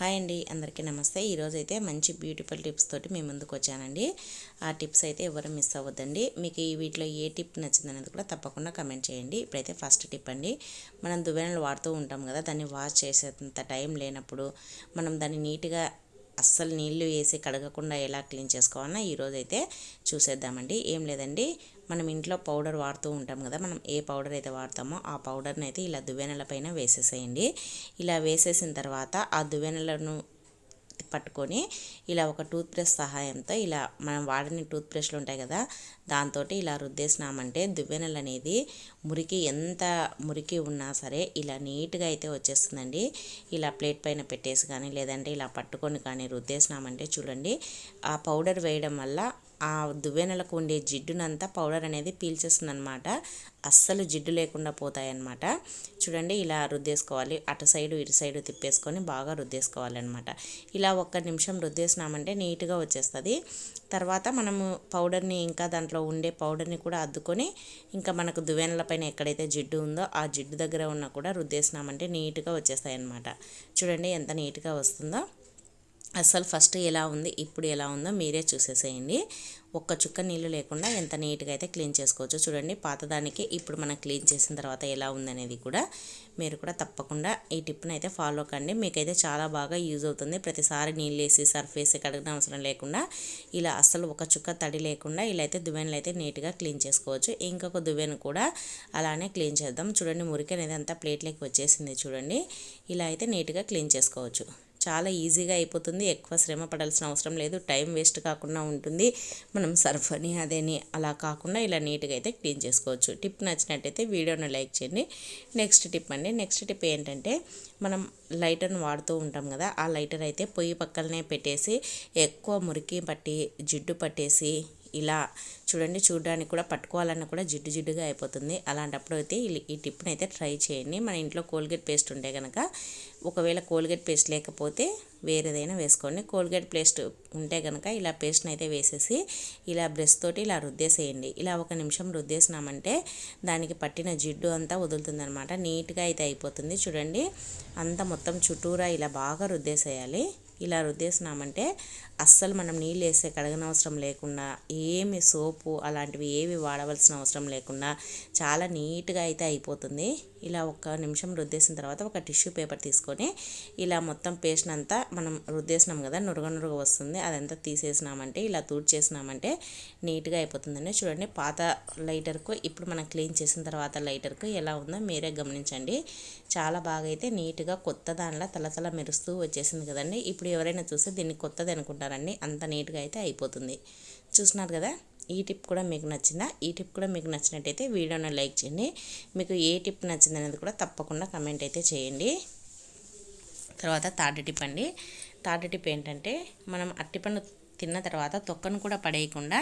Hi అండి అందరికీ నమస్తే. ఈరోజు అయితే మంచి బ్యూటిఫుల్ టిప్స్ తోటి మేము ముందుకు వచ్చానండి. ఆ టిప్స్ అయితే ఎవరు మిస్ అవ్వద్దండి. మీకు ఈ వీటిలో ఏ టిప్ నచ్చింది అనేది కూడా తప్పకుండా కమెంట్ చేయండి. ఇప్పుడైతే ఫస్ట్ టిప్ అండి. మనం దువ్వెనలు వాడుతూ ఉంటాం కదా దాన్ని వాష్ చేసేంత టైం లేనప్పుడు మనం దాన్ని నీట్గా అస్సలు నీళ్ళు వేసి కడగకుండా ఎలా క్లీన్ చేసుకోవాలన్నా ఈరోజు అయితే చూసేద్దామండి. ఏం లేదండి మనం ఇంట్లో పౌడర్ వాడుతూ ఉంటాం కదా మనం ఏ పౌడర్ అయితే వాడతామో ఆ పౌడర్ని అయితే ఇలా దువ్వెనల పైన వేసేసేయండి. ఇలా వేసేసిన తర్వాత ఆ దువ్వెనలను పట్టుకొని ఇలా ఒక టూత్ బ్రష్ సహాయంతో ఇలా మనం వాడని టూత్ బ్రష్లు ఉంటాయి కదా దాంతో ఇలా రుద్దేసినామంటే దువ్వెనలు అనేది మురికి ఎంత మురికి ఉన్నా సరే ఇలా నీట్గా అయితే వచ్చేస్తుందండి. ఇలా ప్లేట్ పైన పెట్టేసి కానీ లేదంటే ఇలా పట్టుకొని కానీ రుద్దేసినామంటే చూడండి ఆ పౌడర్ వేయడం వల్ల ఆ దువ్వెనలకు ఉండే జిడ్డునంతా పౌడర్ అనేది పీల్చేస్తుంది అనమాట అస్సలు జిడ్డు లేకుండా పోతాయన్నమాట. చూడండి ఇలా రుద్దేసుకోవాలి. అటు సైడు ఇటు సైడు తిప్పేసుకొని బాగా రుద్దేసుకోవాలన్నమాట. ఇలా ఒక్క నిమిషం రుద్దేసినామంటే నీట్గా వచ్చేస్తుంది. తర్వాత మనము పౌడర్ని ఇంకా దాంట్లో ఉండే పౌడర్ని కూడా అద్దుకొని ఇంకా మనకు దువ్వెనల పైన ఎక్కడైతే జిడ్డు ఉందో ఆ జిడ్డు దగ్గర ఉన్నా కూడా రుద్దేసినామంటే నీట్గా వచ్చేస్తాయి అన్నమాట చూడండి ఎంత నీట్గా వస్తుందో. అసలు ఫస్ట్ ఎలా ఉంది ఇప్పుడు ఎలా ఉందో మీరే చూసేసేయండి. ఒక్క చుక్క నీళ్ళు లేకుండా ఎంత నీట్గా అయితే క్లీన్ చేసుకోవచ్చు చూడండి. పాతదానికి ఇప్పుడు మనం క్లీన్ చేసిన తర్వాత ఎలా ఉందనేది కూడా మీరు కూడా తప్పకుండా ఈ టిప్ని అయితే ఫాలో కండి. మీకైతే చాలా బాగా యూజ్ అవుతుంది. ప్రతిసారి నీళ్ళు వేసి సర్ఫ్ వేసి కడగడం అవసరం లేకుండా ఇలా అస్సలు ఒక చుక్క తడి లేకుండా ఇలా అయితే దువ్వెనలు అయితే నీట్గా క్లీన్ చేసుకోవచ్చు. ఇంకొక దువ్వెను కూడా అలానే క్లీన్ చేద్దాం. చూడండి మురికి అనేది అంతా ప్లేట్లోకి వచ్చేసింది చూడండి. ఇలా అయితే నీట్గా క్లీన్ చేసుకోవచ్చు. చాలా ఈజీగా అయిపోతుంది. ఎక్కువ శ్రమ పడాల్సిన అవసరం లేదు. టైం వేస్ట్ కాకుండా ఉంటుంది. మనం సర్ఫ్ అని అదేని అలా కాకుండా ఇలా నీట్గా అయితే క్లీన్ చేసుకోవచ్చు. టిప్ నచ్చినట్టయితే వీడియోని లైక్ చేయండి. నెక్స్ట్ టిప్ అండి. నెక్స్ట్ టిప్ ఏంటంటే మనం లైటర్ను వాడుతూ ఉంటాం కదా ఆ లైటర్ అయితే పొయ్యి పక్కలనే పెట్టేసి ఎక్కువ మురికి పట్టి జిడ్డు పట్టేసి ఇలా చూడండి చూడడానికి కూడా పట్టుకోవాలన్నా కూడా జిడ్డు జిడ్డుగా అయిపోతుంది. అలాంటప్పుడు అయితే ఈ టిప్ని అయితే ట్రై చేయండి. మన ఇంట్లో కోల్గేట్ పేస్ట్ ఉంటే కనుక ఒకవేళ కోల్గేట్ పేస్ట్ లేకపోతే వేరేదైనా వేసుకోండి. కోల్గేట్ పేస్ట్ ఉంటే కనుక ఇలా పేస్ట్ని అయితే వేసేసి ఇలా బ్రష్ తోటి ఇలా రుద్దేసేయండి. ఇలా ఒక నిమిషం రుద్దేసినామంటే దానికి పట్టిన జిడ్డు అంతా వదులుతుంది అనమాట నీట్గా అయితే అయిపోతుంది. చూడండి అంతా మొత్తం చుట్టూరా ఇలా బాగా రుద్దేసేయాలి. ఇలా రుద్దేసినామంటే అస్సలు మనం నీళ్ళు వేసే కడగనవసరం లేకుండా ఏమి సోపు అలాంటివి ఏవి వాడవలసిన అవసరం లేకుండా చాలా నీట్గా అయితే అయిపోతుంది. ఇలా ఒక నిమిషం రుద్దేసిన తర్వాత ఒక టిష్యూ పేపర్ తీసుకొని ఇలా మొత్తం పేస్ట్ అంతా మనం రుద్దేసినాం కదా నురగ నురగ వస్తుంది. అదంతా తీసేసినామంటే ఇలా తూడ్చేసినామంటే నీట్గా అయిపోతుందండి. చూడండి పాత లైటర్కు ఇప్పుడు మనం క్లీన్ చేసిన తర్వాత లైటర్కు ఎలా ఉందో మీరే గమనించండి. చాలా బాగా అయితే నీట్గా కొత్త దానిలో తలతల మెరుస్తూ వచ్చేసింది కదండి. ఇప్పుడు ఎవరైనా చూస్తే దీన్ని కొత్తది అనుకుంటారండి. అంత నీట్గా అయితే అయిపోతుంది. చూస్తున్నారు కదా? ఈ టిప్ కూడా మీకు నచ్చిందా? ఈ టిప్ కూడా మీకు నచ్చినట్టయితే వీడియోను లైక్ చేయండి. మీకు ఏ టిప్ నచ్చింది అనేది కూడా తప్పకుండా కమెంట్ అయితే చేయండి. తర్వాత థర్డ్ టిప్ అండి. థర్డ్ టిప్ ఏంటంటే మనం అట్టిపండు తిన్న తర్వాత తొక్కను కూడా పడేయకుండా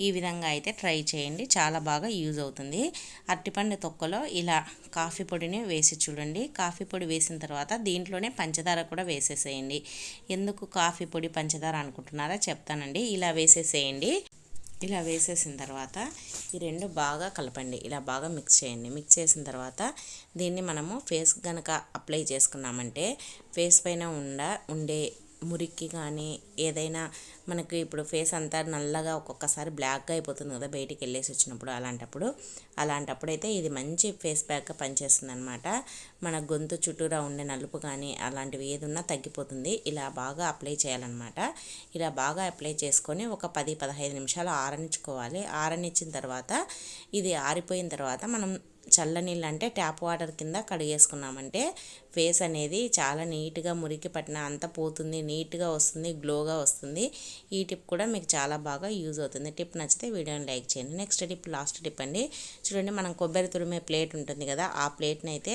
ఈ విధంగా అయితే ట్రై చేయండి. చాలా బాగా యూజ్ అవుతుంది. అరటిపండు తొక్కలో ఇలా కాఫీ పొడిని వేసి చూడండి. కాఫీ పొడి వేసిన తర్వాత దీంట్లోనే పంచదార కూడా వేసేసేయండి. ఎందుకు కాఫీ పొడి పంచదార అనుకుంటున్నారా? చెప్తానండి. ఇలా వేసేసేయండి. ఇలా వేసేసిన తర్వాత ఈ రెండు బాగా కలపండి. ఇలా బాగా మిక్స్ చేయండి. మిక్స్ చేసిన తర్వాత దీన్ని మనము ఫేస్ కనుక అప్లై చేసుకున్నామంటే ఫేస్ పైన ఉండ ఉండే మురికి కానీ ఏదైనా మనకి ఇప్పుడు ఫేస్ అంతా నల్లగా ఒక్కొక్కసారి బ్లాక్గా అయిపోతుంది కదా బయటికి వెళ్ళేసి వచ్చినప్పుడు అలాంటప్పుడు. అలాంటప్పుడు అయితే ఇది మంచి ఫేస్ ప్యాక్గా పనిచేస్తుంది అనమాట మన గొంతు చుట్టూరా ఉండే నలుపు కానీ అలాంటివి ఏది ఉన్నా తగ్గిపోతుంది. ఇలా బాగా అప్లై చేయాలన్నమాట. ఇలా బాగా అప్లై చేసుకొని ఒక పది పదహైదు నిమిషాలు ఆరనిచ్చుకోవాలి. ఆరనిచ్చిన తర్వాత ఇది ఆరిపోయిన తర్వాత మనం చల్లనీళ్ళు అంటే ట్యాప్ వాటర్ కింద కడిగేసుకున్నామంటే ఫేస్ అనేది చాలా నీట్గా మురికి పట్టిన అంత పోతుంది నీట్గా వస్తుంది గ్లోగా వస్తుంది. ఈ టిప్ కూడా మీకు చాలా బాగా యూజ్ అవుతుంది. టిప్ నచ్చితే వీడియోని లైక్ చేయండి. నెక్స్ట్ టిప్ లాస్ట్ టిప్ అండి. చూడండి మనం కొబ్బరి తురిమే ప్లేట్ ఉంటుంది కదా ఆ ప్లేట్ని అయితే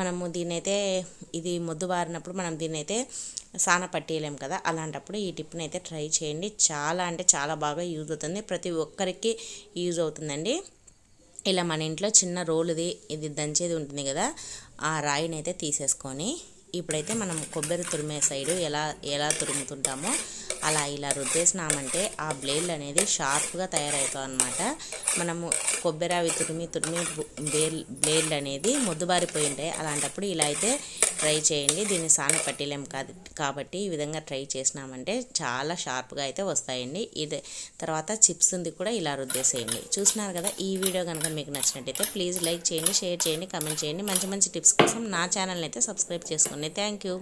మనము దీన్నైతే ఇది మొద్దు బారినప్పుడు మనం దీన్నైతే సాన పట్టేయలేం కదా అలాంటప్పుడు ఈ టిప్ని అయితే ట్రై చేయండి. చాలా అంటే చాలా బాగా యూజ్ అవుతుంది. ప్రతి ఒక్కరికి యూజ్ అవుతుందండి. ఇలా మన ఇంట్లో చిన్న రోలుది ఇది దంచేది ఉంటుంది కదా ఆ రాయిని అయితే తీసేసుకొని ఇప్పుడైతే మనం కొబ్బరి తురిమే సైడు ఎలా ఎలా తురుముతుంటామో అలా ఇలా రుద్దేసినామంటే ఆ బ్లేడ్లు అనేది షార్ప్గా తయారవుతాం అనమాట మనము కొబ్బరి అవి తురిమి తురిమి బేల్ బ్లేడ్లు అనేది మొద్దుబారిపోయి ఉంటాయి అలాంటప్పుడు ఇలా అయితే ట్రై చేయండి. దీన్ని సాన పట్టిలేం కాదు. కాబట్టి ఈ విధంగా ట్రై చేసినామంటే చాలా షార్ప్గా అయితే వస్తాయండి. ఇది తర్వాత చిప్స్ ఉంది కూడా ఇలా రుద్దేసేయండి. చూసినారు కదా ఈ వీడియో కనుక మీకు నచ్చినట్టయితే ప్లీజ్ లైక్ చేయండి షేర్ చేయండి కమెంట్ చేయండి. మంచి మంచి టిప్స్ కోసం నా ఛానల్ని అయితే సబ్స్క్రైబ్ చేసుకోండి. Thank you.